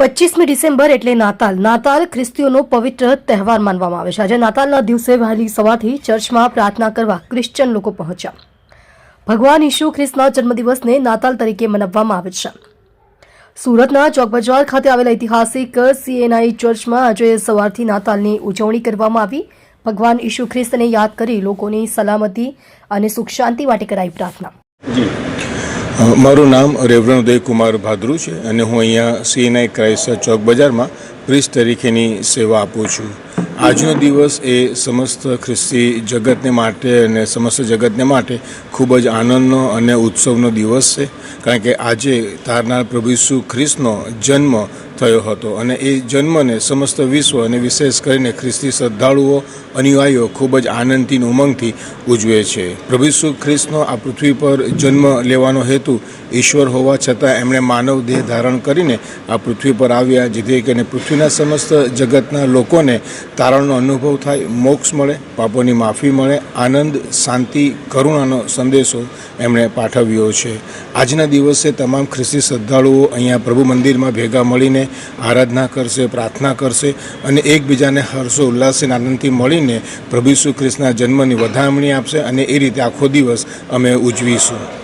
પચીસમી December એટલે નાતાલ. નાતાલ ખ્રિસ્તીઓનો પવિત્ર તહેવાર માનવામાં આવે છે. આજે નાતાલના દિવસે વહેલી સવારથી ચર્ચમાં પ્રાર્થના કરવા ક્રિશ્ચન લોકો પહોંચ્યા. ભગવાન ઈશુ ખ્રિસ્તના જન્મદિવસને નાતાલ તરીકે મનાવવામાં આવે છે. સુરતના ચોક બજાર ખાતે આવેલા ઐતિહાસિક સીએનઆઈ ચર્ચમાં આજે સવારથી નાતાલની ઉજવણી કરવામાં આવી. ભગવાન ઈશુ ખ્રિસ્તને યાદ કરી લોકોની સલામતી અને સુખ શાંતિ માટે કરાઈ પ્રાર્થના. મારું નામ રેવરણ ઉદયકુમાર ભાદરુ છે અને હું અહીંયા સીએનઆઈ ક્રાઇસ્ટ ચોક બજારમાં પ્રિસ્ટ તરીકેની સેવા આપું છું. આજનો દિવસ એ સમસ્ત ખ્રિસ્તી જગતને માટે અને સમસ્ત જગતને માટે ખૂબ જ આનંદનો અને ઉત્સવનો દિવસ છે. કારણ કે આજે તારનાર પ્રભુ ઈસુ ખ્રિસ્તનો જન્મ થયો હતો અને એ જન્મને સમસ્ત વિશ્વ અને વિશેષ કરીને ખ્રિસ્તી શ્રદ્ધાળુઓ, અનુયાયીઓ ખૂબ જ આનંદથી ઉમંગથી ઉજવે છે. પ્રભુ ઈસુ ખ્રિસ્તનો આ પૃથ્વી પર જન્મ લેવાનો હેતુ ઈશ્વર હોવા છતાં એમણે માનવ દેહ ધારણ કરીને આ પૃથ્વી પર આવ્યા, જેથી કરીને પૃથ્વીના સમસ્ત જગતના લોકોને તારણનો અનુભવ થાય, મોક્ષ મળે, પાપોની માફી મળે, આનંદ, શાંતિ, કરુણાનો સંદેશો એમણે પાઠવ્યો છે. આજના દિવસે તમામ ખ્રિસ્તી શ્રદ્ધાળુઓ અહીંયા પ્રભુ મંદિરમાં ભેગા મળીને આરાધના કરશે, પ્રાર્થના કરશે અને એકબીજાને હર્ષો ઉલ્લાસ અને આનંદથી મળીને પ્રભુ ઈસુ ખ્રિસ્તના જન્મની વધામણી આપશે અને એ રીતે આખો દિવસ અમે ઉજવીશું.